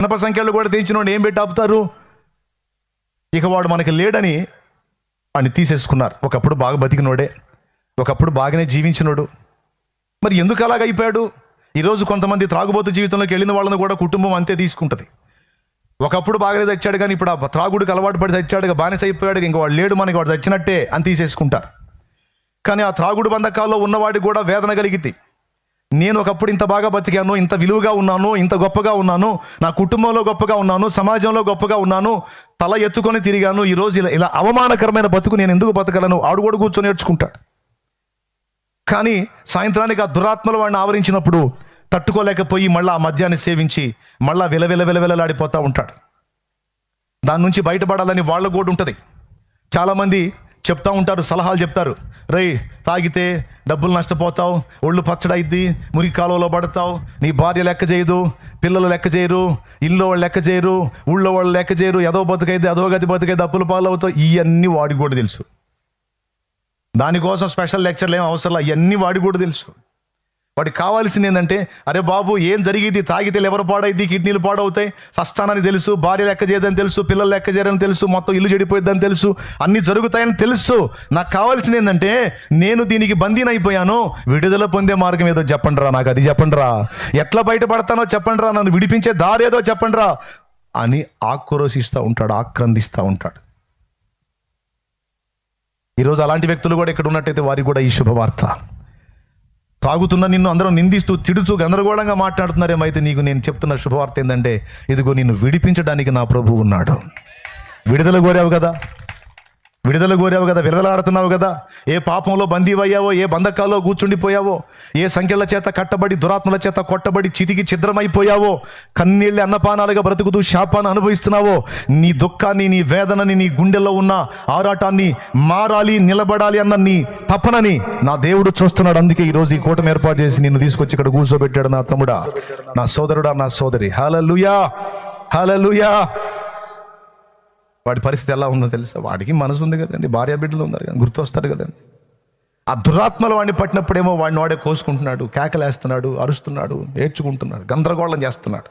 ఇనప సంఖ్యలు కూడా తెచ్చినోడు ఏం పెట్టి ఆపుతారు? ఇక వాడు మనకి లేడని వాడిని తీసేసుకున్నారు. ఒకప్పుడు బాగా బతికినోడే. ఒకప్పుడు బాగానే జీవించినోడు. మరి ఎందుకు అలాగ అయిపోయాడు? ఈరోజు కొంతమంది త్రాగుబోతు జీవితంలోకి వెళ్ళిన వాళ్ళని కూడా కుటుంబం అంతే తీసుకుంటుంది. ఒకప్పుడు బాగానే తెచ్చాడు కానీ ఇప్పుడు ఆ త్రాగుడికి అలవాటు పడి తెచ్చాడు బానిస అయిపోయాడు ఇంకా వాడు లేడు మనకి వాడు తెచ్చినట్టే అని తీసేసుకుంటారు. కానీ ఆ త్రాగుడు బంధకాల్లో ఉన్నవాడికి కూడా వేదన కలిగింది నేను ఒకప్పుడు ఇంత బాగా బతికాను ఇంత విలువగా ఉన్నాను ఇంత గొప్పగా ఉన్నాను నా కుటుంబంలో గొప్పగా ఉన్నాను సమాజంలో గొప్పగా ఉన్నాను తల ఎత్తుకొని తిరిగాను ఈరోజు ఇలా ఇలా అవమానకరమైన బతుకు నేను ఎందుకు బతకలను ఆడు కూడా కూర్చొని నేర్చుకుంటాడు కానీ సాయంత్రానికి ఆ దురాత్మలు వాడిని ఆవరించినప్పుడు తట్టుకోలేకపోయి మళ్ళీ ఆ మద్యాన్ని సేవించి మళ్ళా విలవిల విలవిలలాడిపోతూ ఉంటాడు. దాని నుంచి బయటపడాలని వాళ్ళ కూడా ఉంటుంది చాలామంది చెప్తా ఉంటారు సలహాలు చెప్తారు. రై తాగితే డబ్బులు నష్టపోతావు ఒళ్ళు పచ్చడైద్ది మురికి కాలువలో పడతావు నీ భార్య లెక్క చేయదు పిల్లలు లెక్క చేయరు ఇల్లు వాళ్ళు లెక్క చేయరు ఊళ్ళో వాళ్ళు లెక్క చేయరు ఏదో బతుకైతే అదో గతి బతుకైతే డబ్బులు పాలవుతావు ఇవన్నీ వాడికి కూడా తెలుసు. దానికోసం స్పెషల్ లెక్చర్లు ఏం అవసరం ఇవన్నీ వాడికి కూడా తెలుసు. వాడికి కావాల్సింది ఏంటంటే అరే బాబు ఏం జరిగింది? తాగితే ఎవరు పాడైద్ది కిడ్నీలు పాడవుతాయి. సస్తానని తెలుసు భార్య లెక్క చేయదని తెలుసు పిల్లలు లెక్క చేయరని తెలుసు మొత్తం ఇల్లు చెడిపోయిద్దని తెలుసు అన్ని జరుగుతాయని తెలుసు. నాకు కావాల్సింది ఏంటంటే నేను దీనికి బందీనైపోయాను విడుదల పొందే మార్గం ఏదో చెప్పండి రా నాకు అది చెప్పండి రా ఎట్లా బయటపడతానో చెప్పండి రా నన్ను విడిపించే దారి ఏదో చెప్పండి రా అని ఆక్రోశిస్తూ ఉంటాడు ఆక్రందిస్తూ ఉంటాడు. ఈరోజు అలాంటి వ్యక్తులు కూడా ఇక్కడ ఉన్నట్టయితే వారికి కూడా ఈ శుభవార్త. త్రాగుతున్న నిన్ను అందరూ నిందిస్తూ తిడుతూ గందరగోళంగా మాట్లాడుతున్నారేమో అయితే నీకు నేను చెప్తున్న శుభవార్త ఏంటంటే ఇదిగో నిన్ను విడిపించడానికి నా ప్రభు ఉన్నాడు. విడుదల కోరావు కదా? విడుదల కోరావు కదా విలవలాడుతున్నావు కదా. ఏ పాపంలో బందీవయ్యావో ఏ బంధకాల్లో కూర్చుండిపోయావో ఏ సంఖ్యల చేత కట్టబడి దురాత్మల చేత కొట్టబడి చితికి ఛిద్రమైపోయావో కన్నీళ్ళి అన్నపానాలుగా బ్రతుకుతూ శాపాన్ని అనుభవిస్తున్నావో నీ దుఃఖాన్ని నీ వేదనని నీ గుండెల్లో ఉన్న ఆరాటాన్ని మారాలి నిలబడాలి అన్న నీ తపనని నా దేవుడు చూస్తున్నాడు. అందుకే ఈరోజు ఈ కూటమి ఏర్పాటు చేసి నిన్ను తీసుకొచ్చి ఇక్కడ కూర్చోబెట్టాడు నా తమ్ముడా నా సోదరుడా నా సోదరి. హలలుయా హలలుయా వాడి పరిస్థితి ఎలా ఉందో తెలుసా? వాడికి మనసు ఉంది కదండి భార్య బిడ్డలు ఉన్నారు కదా గుర్తొస్తాడు కదండి. ఆ దురాత్మలు వాడిని పట్టినప్పుడేమో వాడిని వాడే కోసుకుంటున్నాడు కేకలేస్తున్నాడు అరుస్తున్నాడు ఏడ్చుకుంటున్నాడు గందరగోళం చేస్తున్నాడు.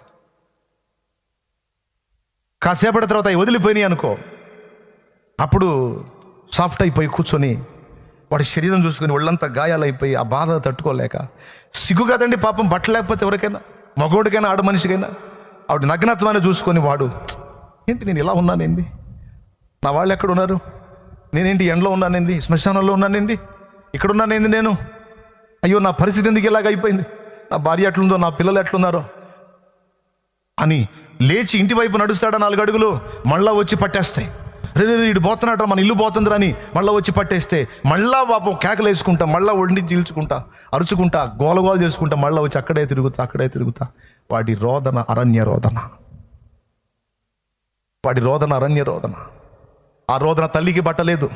కాసేపటి తర్వాత అవి వదిలిపోయినాయి అనుకో అప్పుడు సాఫ్ట్ అయిపోయి కూర్చొని వాడి శరీరం చూసుకుని ఒళ్ళంతా గాయాలైపోయి ఆ బాధ తట్టుకోలేక సిగ్గు కదండి పాపం బట్టలేకపోతే ఎవరికైనా మగోడికైనా ఆడ మనిషికైనా ఆవిడ నగ్నత్వాన్ని చూసుకొని వాడు ఏంటి నేను ఇలా ఉన్నానేంది? నా వాళ్ళు ఎక్కడ ఉన్నారు నేనేంటి ఎండలో ఉన్నానేంది? శ్మశానంలో ఉన్నానేంది? ఇక్కడ ఉన్నానేంది నేను? అయ్యో నా పరిస్థితి ఎందుకు ఇలాగ అయిపోయింది? నా భార్య ఎట్లుందో నా పిల్లలు ఎట్లున్నారో? అని లేచి ఇంటి వైపు నడుస్తాడా నాలుగు అడుగులు? మళ్ళా వచ్చి పట్టేస్తాయి. రే రే, పోతున్నాడు మన ఇల్లు పోతుంది అని మళ్ళీ వచ్చి పట్టేస్తే మళ్ళా పాపం కేకలు వేసుకుంటా మళ్ళా ఒండి చీల్చుకుంటా అరుచుకుంటా గోలగోల చేసుకుంటా మళ్ళీ వచ్చి అక్కడే తిరుగుతా అక్కడే తిరుగుతా. వాడి రోదన అరణ్య రోదన. వాడి రోదన అరణ్య రోదన. ఆ రోదన తల్లికి పట్టలేదు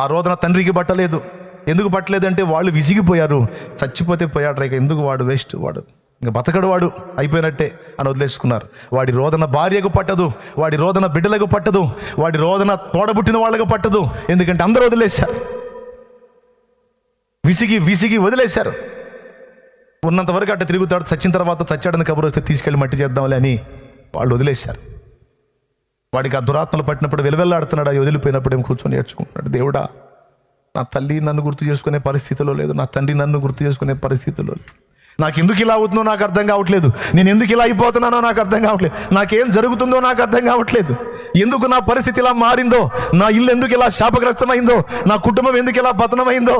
ఆ రోదన తండ్రికి పట్టలేదు ఎందుకు పట్టలేదంటే వాళ్ళు విసిగిపోయారు. చచ్చిపోతే పోయాడు ఇక ఎందుకు వాడు వేస్ట్ వాడు? ఇంకా బతకడు వాడు. అయిపోయినట్టే అని వదిలేసుకున్నారు. వాడి రోదన భార్యకు పట్టదు. వాడి రోదన బిడ్డలకు పట్టదు. వాడి రోదన తోడబుట్టిన వాళ్ళకు పట్టదు. ఎందుకంటే అందరూ వదిలేశారు. విసిగి విసిగి వదిలేశారు. ఉన్నంతవరకు అట్ట తిరుగుతాడు. చచ్చిన తర్వాత చచ్చాడని కబురు వస్తే తీసుకెళ్ళి మట్టి చేద్దాంలే అని వాళ్ళు వదిలేశారు. వాడికి ఆ దురాత్మలు పట్టినప్పుడు వెలువెల్లాడుతున్నాడు అవి వదిలిపోయినప్పుడు ఏం కూర్చొని ఏడ్చుకుంటున్నాడు దేవుడా నా తల్లి నన్ను గుర్తు చేసుకునే పరిస్థితిలో లేదు. నా తండ్రి నన్ను గుర్తు చేసుకునే పరిస్థితిలో లేదు. నాకు ఎందుకు ఇలా అవుతుందో నాకు అర్థం కావట్లేదు. నేను ఎందుకు ఇలా అయిపోతున్నానో నాకు అర్థం కావట్లేదు. నాకేం జరుగుతుందో నాకు అర్థం కావట్లేదు. ఎందుకు నా పరిస్థితి ఇలా మారిందో? నా ఇల్లు ఎందుకు ఇలా శాపగ్రస్తమైందో? నా కుటుంబం ఎందుకు ఇలా పతనమైందో?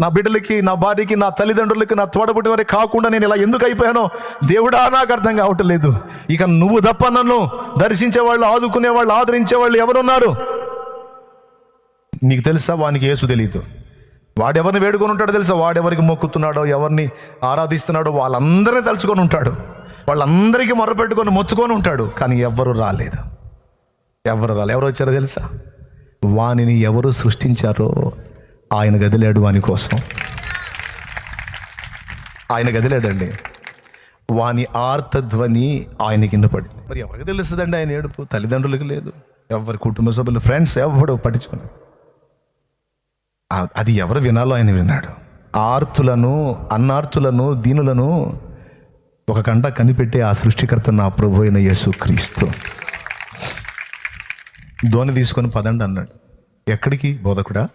నా బిడ్డలకి నా భార్యకి నా తల్లిదండ్రులకి నా తోడబుట్టి వారికి కాకుండా నేను ఇలా ఎందుకు అయిపోయానో దేవుడా నాకు అర్థం కావట్లేదు. ఇక నువ్వు తప్ప నన్ను దర్శించే వాళ్ళు ఆదుకునే వాళ్ళు ఆదరించే వాళ్ళు ఎవరున్నారు? నీకు తెలుసా వానికి ఏసు తెలియదు వాడెవరిని వేడుకొని ఉంటాడో తెలుసా? వాడెవరికి మొక్కుతున్నాడో ఎవరిని ఆరాధిస్తున్నాడో వాళ్ళందరినీ తలుచుకొని ఉంటాడు. వాళ్ళందరికీ మొరపెట్టుకొని మొత్తుకొని ఉంటాడు కానీ ఎవ్వరు రాలేదు. ఎవరు రాలేదు ఎవరు వచ్చారో తెలుసా? వానిని ఎవరు సృష్టించారో ఆయన గదిలాడు వాని కోసం. ఆయన గదిలేడండి. వాని ఆర్తధ్వని ఆయన కింద పడి. మరి ఎవరికి తెలుస్తుందండి ఆయన ఏడుపు? తల్లిదండ్రులకు లేదు. ఎవరి కుటుంబ సభ్యులు ఫ్రెండ్స్ ఎవడు పట్టించుకున్నారు అది ఎవరు వినాలో ఆయన విన్నాడు. ఆర్తులను అన్నార్తులను దీనులను ఒక గంట కనిపెట్టే ఆ సృష్టికర్త నా ప్రభు అయిన యేసు క్రీస్తు ధోని తీసుకొని పదండి అన్నాడు. ఎక్కడికి బోధకుడా?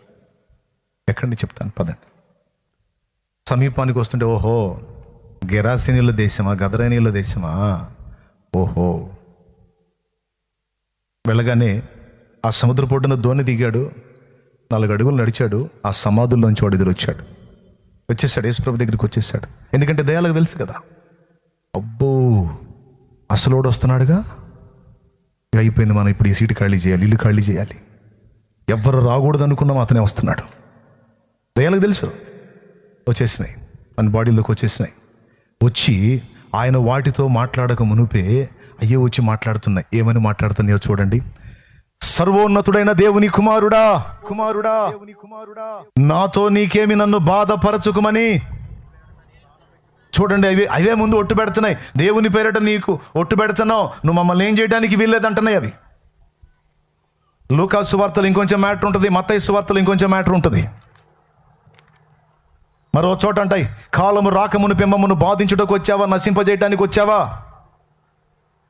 ఎక్కడిని చెప్తాను? పదండి. సమీపానికి వస్తుంటే ఓహో గెరాసినీల దేశమా గదరేనీల దేశమా? ఓహో. వెళ్ళగానే ఆ సముద్ర పొడ్డున ధోని దిగాడు నాలుగు అడుగులు నడిచాడు ఆ సమాధుల్లోంచి వాడు ఎదురొచ్చాడు. వచ్చేసాడు యేసుప్రభు దగ్గరికి వచ్చేసాడు. ఎందుకంటే దయాలకు తెలుసు కదా. అబ్బో అసలోడు వస్తున్నాడుగా? అయిపోయింది మనం ఇప్పుడు ఈ సీటు ఖాళీ చేయాలి ఇల్లు ఖాళీ చేయాలి. ఎవరు రాకూడదు అనుకున్నాం అతనే వస్తున్నాడు. దయ్యాలకు తెలుసు. వచ్చేసినాయి. మన బాడీలోకి వచ్చేసినాయి. వచ్చి ఆయన వాటితో మాట్లాడక మునుపే అయ్యే వచ్చి మాట్లాడుతున్నాయి. ఏమని మాట్లాడుతున్నాయో చూడండి. సర్వోన్నతుడైన దేవుని కుమారుడా కుమారుడా కుమారుడా నాతో నీకేమి నన్ను బాధపరచుకుమని? చూడండి అవి అవే ముందు ఒట్టు పెడుతున్నాయి. దేవుని పేరట నీకు ఒట్టు పెడుతున్నావు. నువ్వు మమ్మల్ని ఏం చేయడానికి వీల్లేదంటున్నాయి అవి. లూకా సువార్తలు ఇంకొంచెం మ్యాటర్ ఉంటుంది. మత్తయ్య సువార్తలు ఇంకొంచెం మ్యాటర్ ఉంటుంది. మరో చోట అంటాయి కాలము రాకమును పెమ్మమును బాధించుటకు వచ్చావా నశింపజేయటానికి వచ్చావా?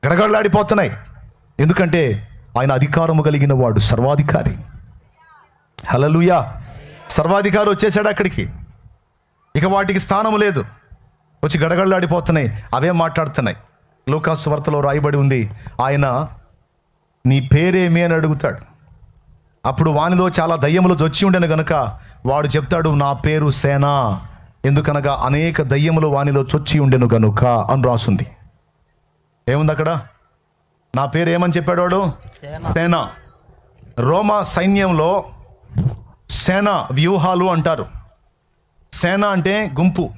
గడగడలాడిపోతున్నాయి. ఎందుకంటే ఆయన అధికారము కలిగిన వాడు సర్వాధికారి. హలలుయా సర్వాధికారి వచ్చేసాడు అక్కడికి. ఇక వాటికి స్థానము లేదు. వచ్చి గడగడలాడిపోతున్నాయి. అవే మాట్లాడుతున్నాయి. లోకాసు వార్తలో రాయబడి ఉంది ఆయన నీ పేరేమి అని అడుగుతాడు. అప్పుడు వానిలో చాలా దయ్యములు జొచ్చి ఉండను గనుక వాడు చెప్తాడు నా పేరు సేన. ఎందుకనగా అనేక దయ్యములు వానిలో చొచ్చి ఉండెను గనుక అని రాసుంది. ఏముంది అక్కడ? నా పేరు ఏమని చెప్పాడు వాడు? సేన. రోమా సైన్యంలో సేన వ్యూహాలు అంటారు. సేన అంటే గుంపు.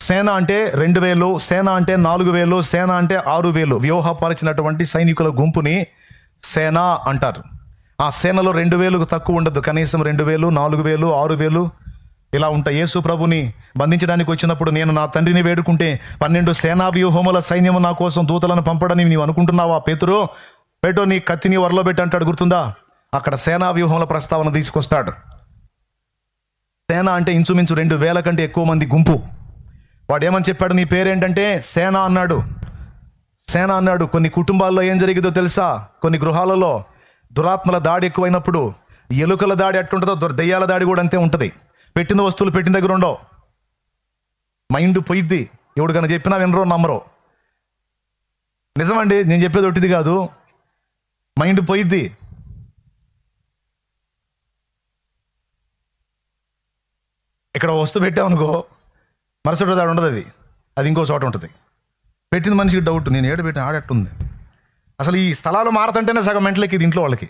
సేన అంటే రెండు వేలు సేన అంటే నాలుగు వేలు సేన అంటే ఆరు వేలు వ్యూహపరిచినటువంటి సైనికుల గుంపుని సేన అంటారు. ఆ సేనలో రెండు వేలకు తక్కువ ఉండదు. కనీసం రెండు వేలు నాలుగు వేలు ఆరు వేలు ఇలా ఉంటాయి. యేసు ప్రభుని బంధించడానికి వచ్చినప్పుడు నేను నా తండ్రిని వేడుకుంటే పన్నెండు సేనా వ్యూహముల సైన్యము నా కోసం దూతలను పంపడని నీవు అనుకుంటున్నావా పేతురు? పేటో నీ కత్తిని వరలో పెట్టి అంటాడు గుర్తుందా? అక్కడ సేనా వ్యూహముల ప్రస్తావన తీసుకొస్తాడు. సేన అంటే ఇంచుమించు రెండు వేల కంటే ఎక్కువ మంది గుంపు. వాడు ఏమని చెప్పాడు నీ పేరేంటంటే సేన అన్నాడు. సేన అన్నాడు కొన్ని కుటుంబాల్లో ఏం జరిగిందో తెలుసా? కొన్ని గృహాలలో దురాత్మల దాడి ఎక్కువైనప్పుడు ఎలుకల దాడి అట్టుంటుందో దుర్- దెయ్యాల దాడి కూడా అంతే ఉంటుంది. పెట్టిన వస్తువులు పెట్టిన దగ్గర ఉండవు. మైండ్ పోయిద్ది. ఎవడు కన్నా చెప్పినా వినరో నమ్మరో. నిజమండి నేను చెప్పేది ఒట్టిది కాదు. మైండ్ పోయిద్ది. ఇక్కడ వస్తువు పెట్టామనుకో మరుసటి దాడి ఉండదు అది. అది ఇంకో చోట ఉంటుంది. పెట్టిన మనిషికి డౌట్ నేను ఏడు పెట్టిన ఆడట్టుంది. అసలు ఈ స్థలాలు మారతంటేనే సగం మెంటలకి దీంట్లో వాళ్ళకి.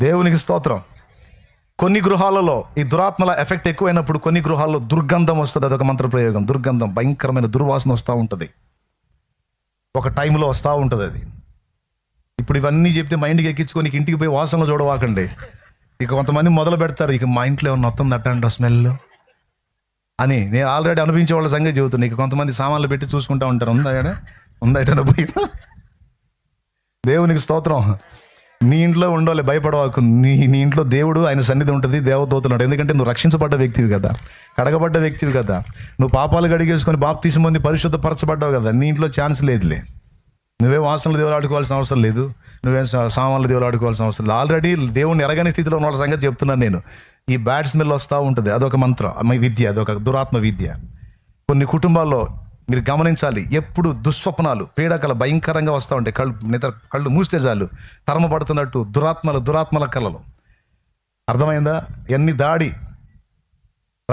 దేవునికి స్తోత్రం. కొన్ని గృహాలలో ఈ దురాత్మల ఎఫెక్ట్ ఎక్కువైనప్పుడు కొన్ని గృహాల్లో దుర్గంధం వస్తుంది అదొక మంత్రప్రయోగం. దుర్గంధం భయంకరమైన దుర్వాసన వస్తూ ఉంటుంది. ఒక టైంలో వస్తూ ఉంటుంది అది. ఇప్పుడు ఇవన్నీ చెప్తే మైండ్కి ఎక్కించుకొని ఇంటికి పోయి వాసనలు చూడవాకండి. ఇక కొంతమంది మొదలు పెడతారు ఇక మా ఇంట్లో ఏమన్నా వస్తుంది అట్టండి స్మెల్ అని. నేను ఆల్రెడీ అనిపించే వాళ్ళ సంగతి చెబుతున్నా. ఇక కొంతమంది సామాన్లు పెట్టి చూసుకుంటా ఉంటారు. ఉందా ఉందా ఎటన్నా పోయిందా దేవునికి స్తోత్రం. నీ ఇంట్లో ఉండాలి భయపడవాకు. నీ నీ ఇంట్లో దేవుడు ఆయన సన్నిధి ఉంటుంది దేవదూతలు ఎందుకంటే నువ్వు రక్షించబడ్డ వ్యక్తివి కదా. కడగబడ్డ వ్యక్తివి కదా. నువ్వు పాపాలు గడిగేసుకొని బాప్తీసం పొంది పరిశుద్ధపరచబడ్డావు కదా. నీ ఇంట్లో ఛాన్స్ లేదులే. నువ్వే వాసనలు దేవుడు ఆడుకోవాల్సిన అవసరం లేదు. నువ్వేం సామాన్లు దేవుడు ఆడుకోవాల్సిన అవసరం లేదు. ఆల్రెడీ దేవుని ఎరగని స్థితిలో ఉన్న వాళ్ళ సంగతి చెప్తున్నాను నేను. ఈ బ్యాడ్ స్మెల్ వస్తూ ఉంటుంది. అదొక మంత్రం విద్య అదొక దురాత్మ విద్య. కొన్ని కుటుంబాల్లో మీరు గమనించాలి. ఎప్పుడు దుస్వప్నాలు పీడకల భయంకరంగా వస్తూ ఉంటాయి. కళ్ళు నిద్ర కళ్ళు మూస్తే చాలు. తరమపడుతున్నట్టు దురాత్మలు దురాత్మల కళలు. అర్థమైందా? ఎన్ని దాడి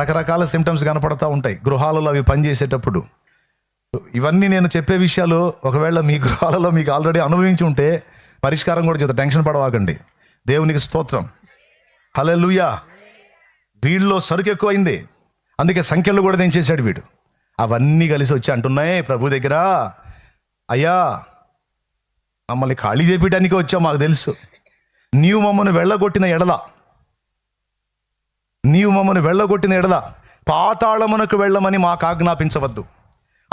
రకరకాల సిమ్టమ్స్ కనపడతా ఉంటాయి. గృహాలలో అవి పనిచేసేటప్పుడు. ఇవన్నీ నేను చెప్పే విషయాలు ఒకవేళ మీ గృహాలలో మీకు ఆల్రెడీ అనుభవించి ఉంటే పరిష్కారం కూడా చేత టెన్షన్ పడవాకండి. దేవునికి స్తోత్రం. హలే వీళ్ళలో సరుకు ఎక్కువైంది. అందుకే సంఖ్యలు కూడా దించేశాడు వీడు. అవన్నీ కలిసి వచ్చి అంటున్నాయి ప్రభు దగ్గర. అయ్యా మమ్మల్ని ఖాళీ చేపించడానికి వచ్చావు మాకు తెలుసు. నీవు మమ్మల్ని వెళ్ళగొట్టిన ఎడల నీవు మమ్మల్ని వెళ్ళగొట్టిన ఎడల పాతాళమునకు వెళ్ళమని మాకు ఆజ్ఞాపించవద్దు.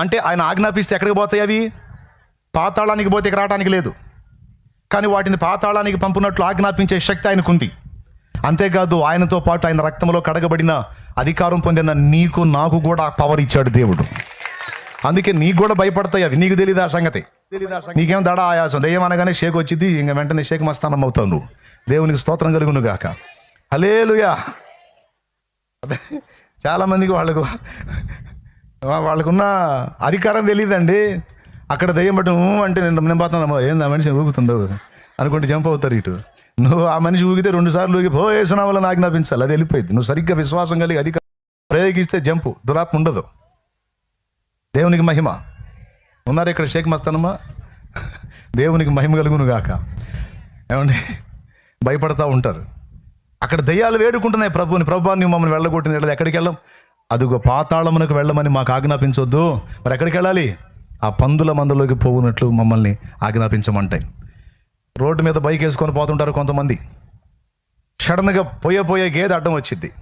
అంటే ఆయన ఆజ్ఞాపిస్తే ఎక్కడికి పోతాయి అవి? పాతాళానికి పోతే ఇక రావడానికి లేదు. కానీ వాటిని పాతాళానికి పంపినట్లు ఆజ్ఞాపించే శక్తి ఆయనకుంది. అంతేకాదు ఆయనతో పాటు ఆయన రక్తంలో కడగబడిన అధికారం పొందిన నీకు నాకు కూడా ఆ పవర్ ఇచ్చాడు దేవుడు. అందుకే నీకు కూడా భయపడతాయి అవి. నీకు తెలియదు ఆ సంగతి? నీకేం దడ ఆయాసం? దయ్యం అనగానే షేక్ వచ్చింది ఇంకా వెంటనే షేక్ మస్తానం అవుతావు నువ్వు. దేవునికి స్తోత్రం కలుగును గాక హలేలుయా చాలా చాలామందికి వాళ్ళకు వాళ్ళకున్న అధికారం తెలియదండి అక్కడ దయ్యం పట్టు అంటే నేను నింపాతున్నాము ఏం ఏంది ఆ మనిషి ఊగుతుందో? అనుకుంటే జంప్ అవుతారు ఇటు. నువ్వు ఆ మనిషి ఊగితే రెండు సార్లు ఊగి పో వేసిన వల్ల ఆజ్ఞాపించాలి అది వెళ్ళిపోయింది. నువ్వు సరిగ్గా విశ్వాసం కలిగి అది ప్రయోగిస్తే జంపు. దురాత్మ ఉండదు. దేవునికి మహిమ. ఉన్నారు ఇక్కడ షేక్ మస్తానమ్మా? దేవునికి మహిమ కలుగును గాక. ఏమండి? భయపడతా ఉంటారు. అక్కడ దయ్యాలు వేడుకుంటున్నాయి ప్రభుని ప్రభుని మమ్మల్ని వెళ్ళగొట్టిన వెళ్ళదు ఎక్కడికి వెళ్ళాం? అదిగో పాతాళమునకు వెళ్ళమని మాకు ఆజ్ఞాపించొద్దు. మరి ఎక్కడికి వెళ్ళాలి? ఆ పందుల మందులోకి పోవునట్లు మమ్మల్ని ఆజ్ఞాపించమంటాయి. రోడ్డు మీద బైక్ వేసుకొని పోతుంటారు కొంతమంది. సడన్గా పోయే పోయే గేదె అడ్డం వచ్చింది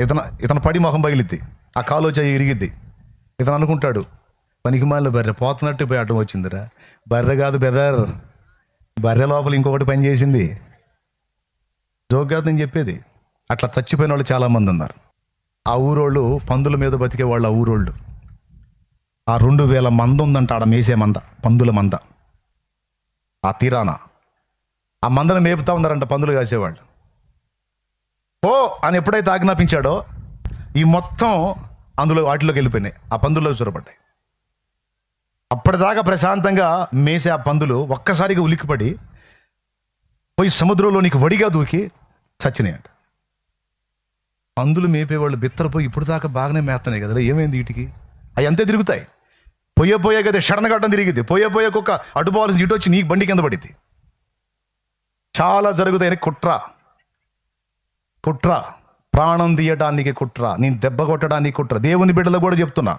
ఇతను ఇతను పడి మొహం పగిలిద్ది. ఆ కాలు చేయి ఇరిగిద్ది. ఇతను అనుకుంటాడు పనికిమాలిన బర్రె పోతున్నట్టు పోయి అడ్డం వచ్చిందిరా. బర్రె కాదు బెదర్ బర్రె లోపల ఇంకొకటి పని చేసింది. జోక్ కాదు నేను చెప్పేది అట్లా చచ్చిపోయిన వాళ్ళు చాలామంది ఉన్నారు. ఆ ఊరోళ్ళు పందుల మీద బతికే వాళ్ళు ఆ ఊరోళ్ళు. ఆ రెండు వేల మంద ఉందంట ఆడ మేసే మంద పందుల మంద. ఆ తీరాన. ఆ మందను మేపుతా ఉన్నారంట పందులు కాసేవాళ్ళు. ఓ అని ఎప్పుడైతే ఆజ్ఞాపించాడో ఈ మొత్తం అందులో వాటిలోకి వెళ్ళిపోయినాయి. ఆ పందుల్లో చొరబడ్డాయి అప్పటిదాకా ప్రశాంతంగా మేసే ఆ పందులు ఒక్కసారిగా ఉలిక్కిపడి పోయి సముద్రంలోనికి వడిగా దూకి చచ్చినాయంట. పందులు మేపేవాళ్ళు బిత్తరపోయి ఇప్పుడు దాకా బాగానే మేస్తున్నాయి కదా ఏమైంది వీటికి? అవి అంతే తిరుగుతాయి. పోయే పోయే కదా షడన్ గడ్డం పోయే పోయే కుక్క అడ్డుపోవాల్సింది ఇటు వచ్చి నీకు బండి కింద పడింది చాలా జరుగుతాయని కుట్ర. కుట్ర. ప్రాణం తీయడానికి కుట్ర. నేను దెబ్బ కొట్టడానికి కుట్ర. దేవుని బిడ్డలు కూడా చెప్తున్నా.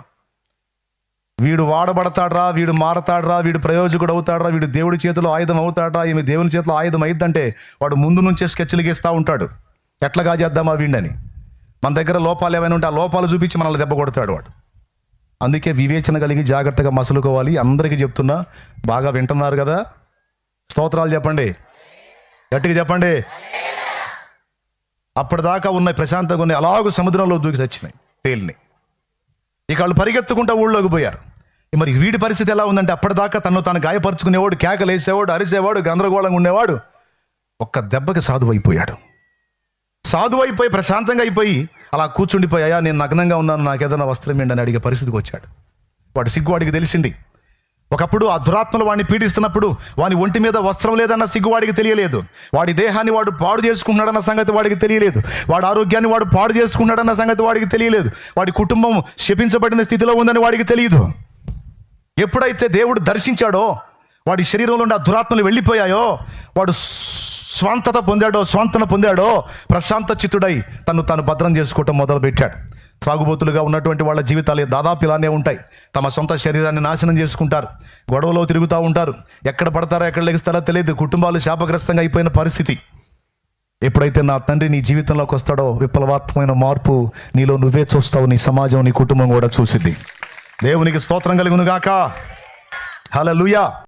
వీడు వాడబడతాడ్రా వీడు మారతాడ్రా వీడు ప్రయోజకుడు అవుతాడ్రా వీడు దేవుడి చేతిలో ఆయుధం అవుతాడ్రా ఈమె దేవుని చేతిలో ఆయుధం అయిద్దంటే వాడు ముందు నుంచే స్కెచ్లు గీస్తూ ఉంటాడు. ఎట్లాగా చేద్దామా వీడిని మన దగ్గర లోపాలు ఏమైనా ఉంటే ఆ లోపాలు చూపించి మనల్ని దెబ్బ కొడతాడు వాడు. అందుకే వివేచన కలిగి జాగ్రత్తగా మసులుకోవాలి. అందరికీ చెప్తున్నా బాగా వింటున్నారు కదా? స్తోత్రాలు చెప్పండి. గట్టిగా చెప్పండి. అప్పటిదాకా ఉన్న ప్రశాంతంగా ఉన్నాయి. అలాగూ సముద్రంలో దూకి తెచ్చినాయి తేలిని ఇక వాళ్ళు పరిగెత్తుకుంటా ఊళ్ళోకి పోయారు. మరి వీడి పరిస్థితి ఎలా ఉందంటే అప్పటిదాకా తను తాను గాయపరుచుకునేవాడు కేకలు వేసేవాడు అరిసేవాడు గందరగోళంగా ఉండేవాడు. ఒక్క దెబ్బకి సాధువైపోయాడు. అయిపోయాడు సాధువు అయిపోయి ప్రశాంతంగా అయిపోయి అలా కూర్చుండిపోయా నేను నగ్నంగా ఉన్నాను నాకు ఏదైనా వస్త్రం ఏంటని అడిగే పరిస్థితికి వచ్చాడు. వాడు సిగ్గు వాడికి తెలిసింది. ఒకప్పుడు ఆ దురాత్మలు వాడిని పీడిస్తున్నప్పుడు వాని ఒంటి మీద వస్త్రం లేదన్న సిగ్గు వాడికి తెలియలేదు. వాడి దేహాన్ని వాడు పాడు చేసుకున్నాడన్న సంగతి వాడికి తెలియలేదు. వాడి ఆరోగ్యాన్ని వాడు పాడు చేసుకున్నాడన్న సంగతి వాడికి తెలియలేదు. వాడి కుటుంబం శపించబడిన స్థితిలో ఉందని వాడికి తెలియదు. ఎప్పుడైతే దేవుడు దర్శించాడో వాడి శరీరంలో ఉన్న ఆ దురాత్మలు వెళ్ళిపోయాయో వాడు స్వంతత పొందాడో స్వంతన పొందాడో ప్రశాంత చిత్తుడై తను తాను భద్రం చేసుకోవటం మొదలుపెట్టాడు. త్రాగుబోతులుగా ఉన్నటువంటి వాళ్ళ జీవితాలు దాదాపు ఇలానే ఉంటాయి. తమ సొంత శరీరాన్ని నాశనం చేసుకుంటారు. గొడవలో తిరుగుతూ ఉంటారు. ఎక్కడ పడతారో ఎక్కడ లెగిస్తారో తెలియదు. కుటుంబాలు శాపగ్రస్తంగా అయిపోయిన పరిస్థితి. ఎప్పుడైతే నా తండ్రి నీ జీవితంలోకి వస్తాడో విప్లవాత్మకమైన మార్పు నీలో నువ్వే చూస్తావు. నీ సమాజం నీ కుటుంబం కూడా చూసిద్ది. దేవునికి స్తోత్రం కలుగును హలో లూయా